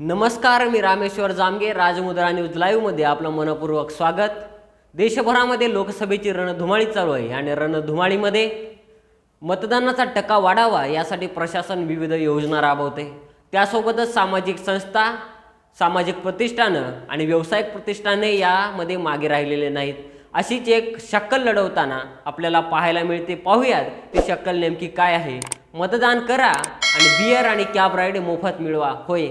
नमस्कार मी रामेश्वर जामगे राजमुद्रा न्यूज लाईव्हमध्ये आपलं मनपूर्वक स्वागत. देशभरामध्ये लोकसभेची रणधुमाळी चालू आहे आणि रणधुमाळीमध्ये मतदानाचा टक्का वाढावा यासाठी प्रशासन विविध योजना राबवते. त्यासोबतच सामाजिक संस्था सामाजिक प्रतिष्ठानं आणि व्यावसायिक प्रतिष्ठाने यामध्ये मागे राहिलेले नाहीत. अशीच एक शक्कल लढवताना आपल्याला पाहायला मिळते. पाहूयात ती शक्कल नेमकी काय आहे. मतदान करा आणि बियर आणि कॅब राईड मोफत मिळवा. होय.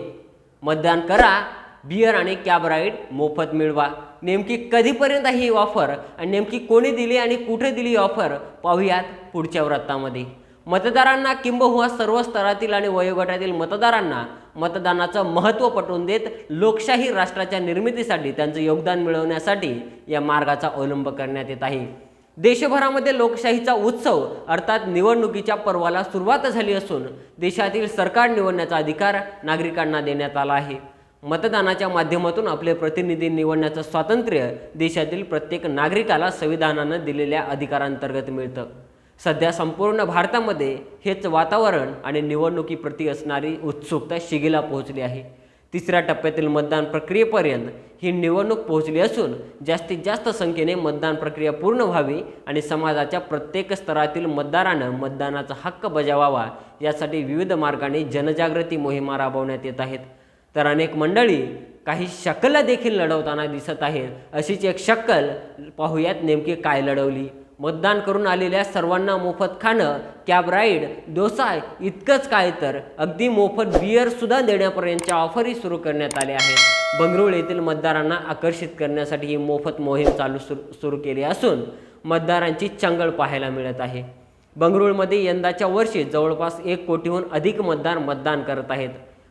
मतदान करा बियर आणि कॅब राईड मोफत मिळवा. नेमकी कधीपर्यंत ही ऑफर आणि नेमकी कोणी दिली आणि कुठे दिली ऑफर पाहूयात पुढच्या वृत्तामध्ये. मतदारांना किंबहुवा सर्व स्तरातील आणि वयोगटातील मतदारांना मतदानाचं महत्त्व पटवून देत लोकशाही राष्ट्राच्या निर्मितीसाठी त्यांचं योगदान मिळवण्यासाठी या मार्गाचा अवलंब करण्यात येत आहे. देशभरामध्ये लोकशाहीचा उत्सव अर्थात निवडणुकीच्या पर्वाला सुरुवात झाली असून देशातील सरकार निवडण्याचा अधिकार नागरिकांना देण्यात आला आहे. मतदानाच्या माध्यमातून आपले प्रतिनिधी निवडण्याचं स्वातंत्र्य देशातील प्रत्येक नागरिकाला संविधानानं दिलेल्या अधिकारांतर्गत मिळतं. सध्या संपूर्ण भारतामध्ये हेच वातावरण आणि निवडणुकीप्रती असणारी उत्सुकता शिगेला पोहोचली आहे. तिसऱ्या टप्प्यातील मतदान प्रक्रियेपर्यंत ही निवडणूक पोहोचली असून जास्तीत जास्त संख्येने मतदान प्रक्रिया पूर्ण व्हावी आणि समाजाच्या प्रत्येक स्तरातील मतदारानं मतदानाचा हक्क बजावावा यासाठी विविध मार्गाने जनजागृती मोहिमा राबवण्यात येत आहेत. तर अनेक मंडळी काही शकल देखील लढवताना दिसत आहेत अशीच एक शक्कल पाहूयात नेमकी काय लढवली. मतदान करून आलेल्या सर्वांना मोफत खाणं कॅब राईड डोसा इतकंच काय तर. अगदी मोफत बिअरसुद्धा देण्यापर्यंतच्या ऑफरही सुरू करण्यात आल्या आहेत. बंगळुरू येथील मतदारांना आकर्षित करण्यासाठी ही मोफत मोहीम चालू सुरू सुरू केली असून मतदारांची चंगळ पाहायला मिळत आहे. बंगळुरूमध्ये यंदाच्या वर्षी जवळपास एक कोटीहून अधिक मतदार मतदान करत आहेत.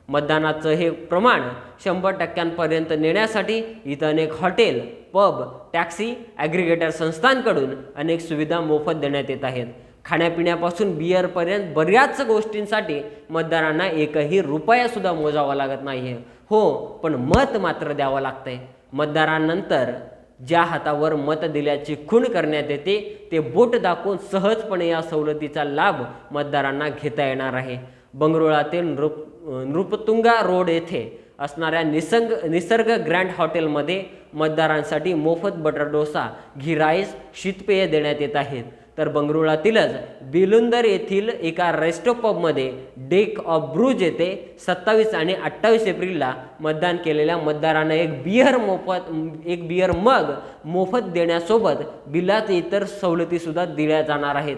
मतदानाचं हे प्रमाण शंभर टक्क्यांपर्यंत नेण्यासाठी इथं अनेक हॉटेल पब टॅक्सी ॲग्रिगेटर संस्थांकडून अनेक सुविधा मोफत देण्यात येत आहेत. खाण्यापिण्यापासून बियरपर्यंत बऱ्याच गोष्टींसाठी मतदारांना एकही रुपयासुद्धा मोजावा लागत नाही आहे हो पण मत मात्र द्यावं लागतं आहे मतदारांनंतर ज्या हातावर मत दिल्याची खूण करण्यात येते ते बोट दाखवून सहजपणे या सवलतीचा लाभ मतदारांना घेता येणार आहे. बंगरुळातील नृप नृपतुंगा रोड येथे असणाऱ्या निसंग निसर्ग ग्रँड हॉटेलमध्ये मतदारांसाठी मोफत बटर डोसा घी राईस शीतपेय देण्यात येत आहेत. तर बंगरुळातीलच बिलुंदर येथील एका रेस्टो पबमध्ये डेक ऑफ ब्रूज येथे सत्तावीस आणि अठ्ठावीस एप्रिलला मतदान केलेल्या मतदारांना एक बियर मोफत एक बियर मग मोफत देण्यासोबत बिलात इतर सवलतीसुद्धा दिल्या जाणार आहेत.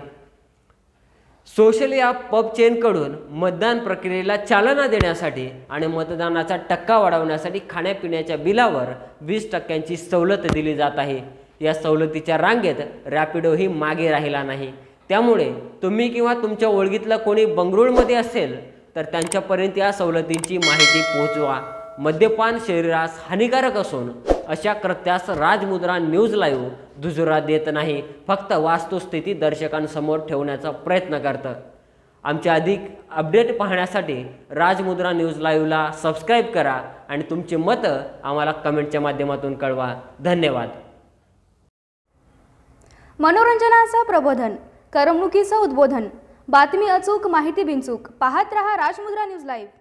सोशल या पब चेनकडून मतदान प्रक्रियेला चालना देण्यासाठी आणि मतदानाचा टक्का वाढवण्यासाठी खाण्यापिण्याच्या बिलावर वीस टक्क्यांची सवलत दिली जात आहे. या सवलतीच्या रांगेत रॅपिडोही मागे राहिला नाही. त्यामुळे तुम्ही किंवा तुमच्या ओळखीतला कोणी बंगळुरूमध्ये असेल तर त्यांच्यापर्यंत या सवलतींची माहिती पोहोचवा. मद्यपान शरीरास हानिकारक असून अशा कृत्यास राजमुद्रा न्यूज लाईव्ह दुजुरा देत नाही. फक्त वास्तुस्थिती दर्शकांसमोर ठेवण्याचा प्रयत्न करतं आमच्या अधिक अपडेट पाहण्यासाठी राजमुद्रा न्यूज लाईव्हला सबस्क्राईब करा आणि तुमची मतं आम्हाला कमेंटच्या माध्यमातून कळवा. धन्यवाद. मनोरंजनाचं प्रबोधन करमणुकीचं उद्बोधन. बातमी अचूक माहिती बिनचूक. पाहत रहा राजमुद्रा न्यूज लाईव्ह